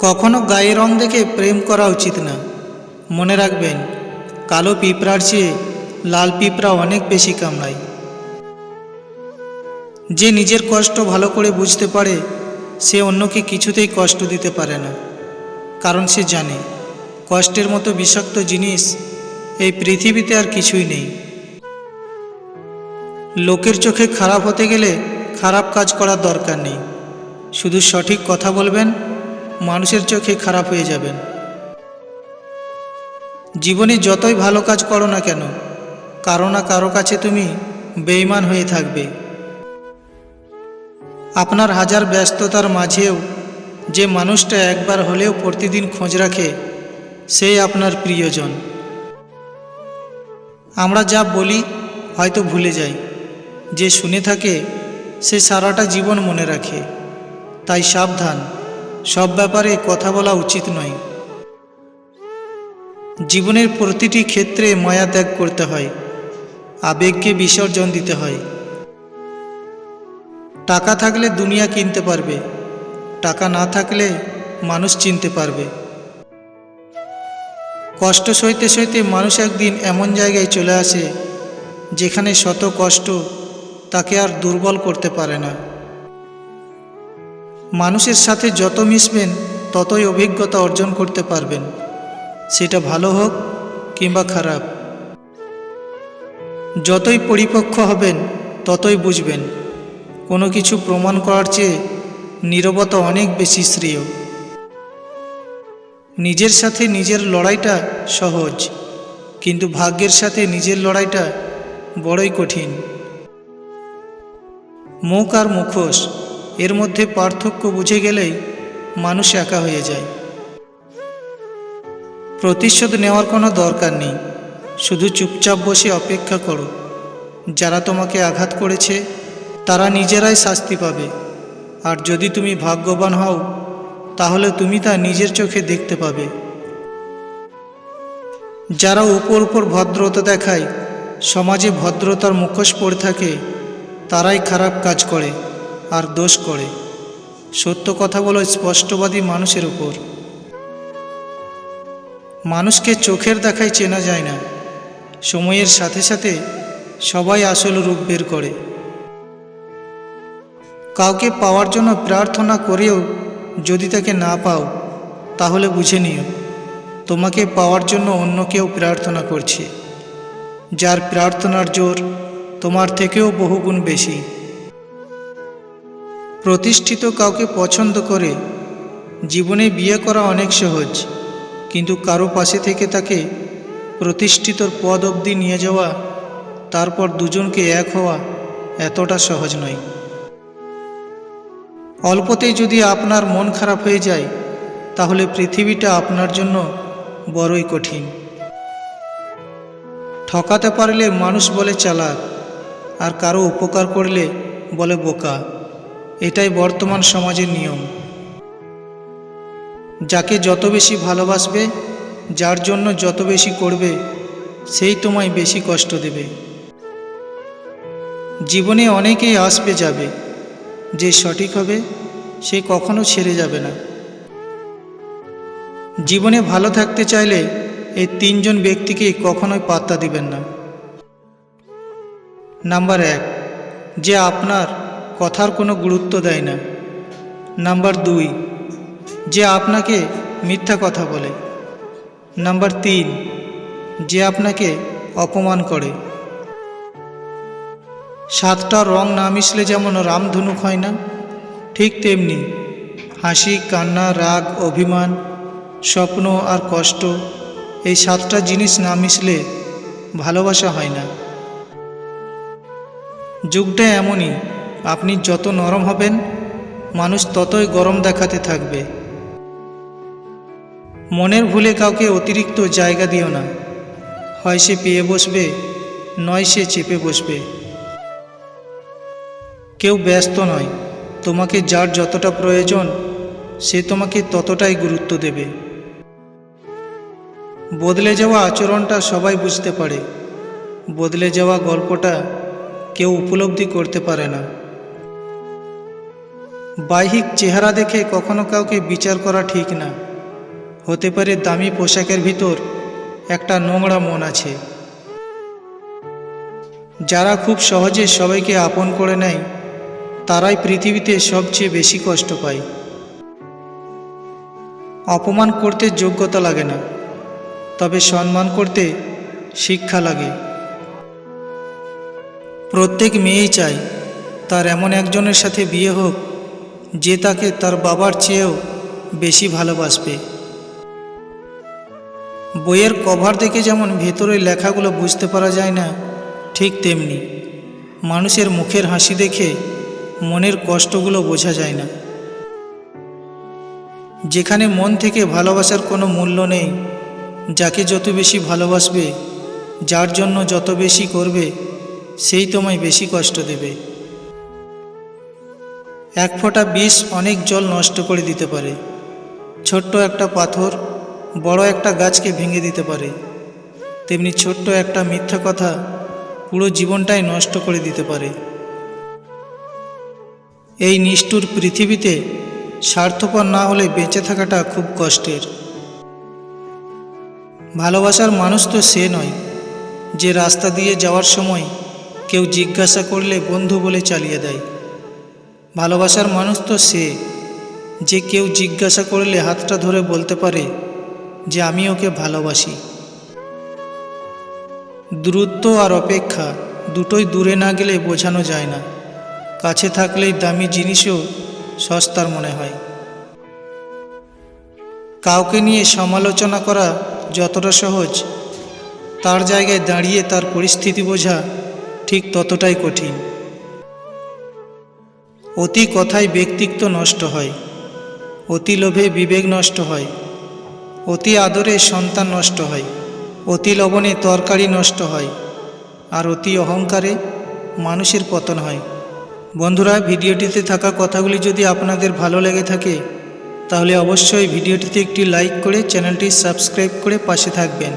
কখনো গায়ের রং দেখে প্রেম করা উচিত না। মনে রাখবেন, কালো পিঁপড়ার চেয়ে লাল পিঁপড়া অনেক বেশি কামড়ায়। যে নিজের কষ্ট ভালো করে বুঝতে পারে, সে অন্যকে কিছুতেই কষ্ট দিতে পারে না। কারণ সে জানে, কষ্টের মতো বিষাক্ত জিনিস এই পৃথিবীতে আর কিছুই নেই। লোকের চোখে খারাপ হতে গেলে খারাপ কাজ করার দরকার নেই। শুধু সঠিক কথা বলবেন মানুষের চোখে খারাপ হয়ে যাবেন। জীবনে যতই ভালো কাজ করো না কেন, কারও না কারও কাছে তুমি বেইমান হয়ে থাকবে। আপনার হাজার ব্যস্ততার মাঝেও যে মানুষটা একবার হলেও প্রতিদিন খোঁজ রাখে, সে আপনার প্রিয়জন। আমরা যা বলি হয়তো ভুলে যাই, যে শুনে থাকে সে সারাটা জীবন মনে রাখে। তাই সাবধান। সব ব্যাপারে কথা বলা উচিত নয়। জীবনের প্রতিটি ক্ষেত্রে মায়া ত্যাগ করতে হয়, আবেগকে বিসর্জন দিতে হয়। টাকা থাকলে দুনিয়া কিনতে পারবে, টাকা না থাকলে মানুষ চিনতে পারবে। কষ্ট সইতে সইতে মানুষ একদিন এমন জায়গায় চলে আসে, যেখানে শত কষ্ট তাকে আর দুর্বল করতে পারে না। মানুষের সাথে যত মিশবেন, ততই অভিজ্ঞতা অর্জন করতে পারবেন। সেটা ভালো হোক কিংবা খারাপ। যতই পরিপক্ক হবেন, ততই বুঝবেন। কোনো কিছু প্রমাণ করার চেয়ে নীরবতা অনেক বেশি শ্রেয়। নিজের সাথে নিজের লড়াইটা সহজ, কিন্তু ভাগ্যের সাথে নিজের লড়াইটা বড়ই কঠিন। মুখ আর মুখোশ এর মধ্যে পার্থক্য বুঝে গেলেই মানুষ একা হয়ে যায়। প্রতিশোধ নেওয়ার কোনো দরকার নেই। শুধু চুপচাপ বসে অপেক্ষা করো। যারা তোমাকে আঘাত করেছে, তারা নিজেরাই শাস্তি পাবে। আর যদি তুমি ভাগ্যবান হও, তাহলে তুমি তা নিজের চোখে দেখতে পাবে। যারা উপর উপর ভদ্রতা দেখায়, সমাজে ভদ্রতার মুখোশ পড়ে থাকে, তারাই খারাপ কাজ করে। আর দোষ করে। সত্য কথা বলো স্পষ্টবাদী মানুষের উপর। মানুষকে চোখের দেখায় চেনা যায় না। সময়ের সাথে সাথে সবাই আসল রূপ বের করে। কাউকে পাওয়ার জন্য প্রার্থনা করেও যদি তাকে না পাও, তাহলে বুঝে নিও, তোমাকে পাওয়ার জন্য অন্য কেউ প্রার্থনা করছে। যার প্রার্থনার জোর তোমার থেকেও বহুগুণ বেশি। প্রতিষ্ঠিত কাউকে পছন্দ করে, জীবনে বিয়ে করা অনেক সহজ, কিন্তু কারও পাশে থেকে তাকে প্রতিষ্ঠিত পদ অবধি নিয়ে যাওয়া, তারপর দুজনকে এক হওয়া এতটা সহজ নয়। অল্পতেই যদি আপনার মন খারাপ হয়ে যায়, তাহলে পৃথিবীটা আপনার জন্য বড়ই কঠিন। ঠকাতে পারলে মানুষ বলে চালাক, আর কারও উপকার করলে বলে বোকা। এটাই বর্তমান সমাজের নিয়ম। যাকে যত বেশি ভালোবাসবে, যার জন্য যত বেশি করবে, সেই তোমায় বেশি কষ্ট দেবে। জীবনে অনেকেই আসবে যাবে, যে সঠিক হবে, সে কখনো ছেড়ে যাবে না। জীবনে ভালো থাকতে চাইলে এই তিনজন ব্যক্তিকে কখনোই পাত্তা দিবেন না। নাম্বার এক, যে আপনার কথার কোনো গুরুত্ব দেয় না। নাম্বার দুই, যে আপনাকে মিথ্যা কথা বলে। নাম্বার তিন, যে আপনাকে অপমান করে। সাতটা রং না মিশলে যেমন রামধনুক হয় না, ঠিক তেমনি হাসি, কান্না, রাগ, অভিমান, স্বপ্ন আর কষ্ট, এই সাতটা জিনিস না মিশলে ভালোবাসা হয় না। যুগটা এমনই আপনি যত নরম হবেন, মানুষ ততই গরম দেখাতে থাকবে। মনের ভুলে কাউকে অতিরিক্ত জায়গা দিও না। হয় সে পেয়ে বসবে, নয় সে চেপে বসবে। কেউ ব্যস্ত নয়, তোমাকে যার যতটা প্রয়োজন, সে তোমাকে ততটাই গুরুত্ব দেবে। বদলে যাওয়া আচরণটা সবাই বুঝতে পারে। বদলে যাওয়া গল্পটা কেউ উপলব্ধি করতে পারে না। বাহ্যিক চেহারা দেখে কখনো কাউকে বিচার করা ঠিক না। হতে পারে দামি পোশাকের ভিতর একটা নোংরা মন আছে। যারা খুব সহজে সবাইকে আপন করে নেয়, তারাই পৃথিবীতে সবচেয়ে বেশি কষ্ট পায়। অপমান করতে যোগ্যতা লাগে না, তবে সম্মান করতে শিক্ষা লাগে। প্রত্যেক মেয়েই চায়, তার এমন একজনের সাথে বিয়ে হোক যে তাকে তার বাবার চেয়েও বেশি ভালোবাসবে। বইয়ের কভার দেখে যেমন ভেতরের লেখাগুলো বুঝতে পারা যায় না, ঠিক তেমনি মানুষের মুখের হাসি দেখে মনের কষ্টগুলো বোঝা যায় না। যেখানে মন থেকে ভালোবাসার কোনো মূল্য নেই, যাকে যত বেশি ভালোবাসবে, যার জন্য যত বেশি করবে, সেই তোমায় বেশি কষ্ট দেবে। এক ফোঁটা বিষ অনেক জল নষ্ট করে দিতে পারে। ছোট্ট একটা পাথর বড় একটা গাছকে ভেঙে দিতে পারে। তেমনি ছোট্ট একটা মিথ্যা কথা পুরো জীবনটাই নষ্ট করে দিতে পারে। এই নিষ্ঠুর পৃথিবীতে স্বার্থপর না হলে বেঁচে থাকাটা খুব কষ্টের। ভালোবাসার মানুষ তো সে নয়, যে রাস্তা দিয়ে যাওয়ার সময় কেউ জিজ্ঞাসা করলে বন্ধু বলে চালিয়ে দেয়। ভালোবাসার মানুষ তো সে, যে কেউ জিজ্ঞাসা করলে হাতটা ধরে বলতে পারে যে আমি ওকে ভালোবাসি। দূরত্ব আর অপেক্ষা দুটোই দূরে না গেলে বোঝানো যায় না। কাছে থাকলেই দামি জিনিসও সস্তার মনে হয়। কাউকে নিয়ে সমালোচনা করা যতটা সহজ, তার জায়গায় দাঁড়িয়ে তার পরিস্থিতি বোঝা ঠিক ততটাই কঠিন। অতি কথায় ব্যক্তিত্ব নষ্ট হয়, অতি লোভে বিবেক নষ্ট হয়, অতি আদরে সন্তান নষ্ট হয়, অতি লবণে তরকারি নষ্ট হয়, আর অতি অহংকারে মানুষের পতন হয়। বন্ধুরা, ভিডিওটিতে থাকা কথাগুলি যদি আপনাদের ভালো লেগে থাকে, তাহলে অবশ্যই ভিডিওটিতে একটি লাইক করে চ্যানেলটি সাবস্ক্রাইব করে পাশে থাকবেন।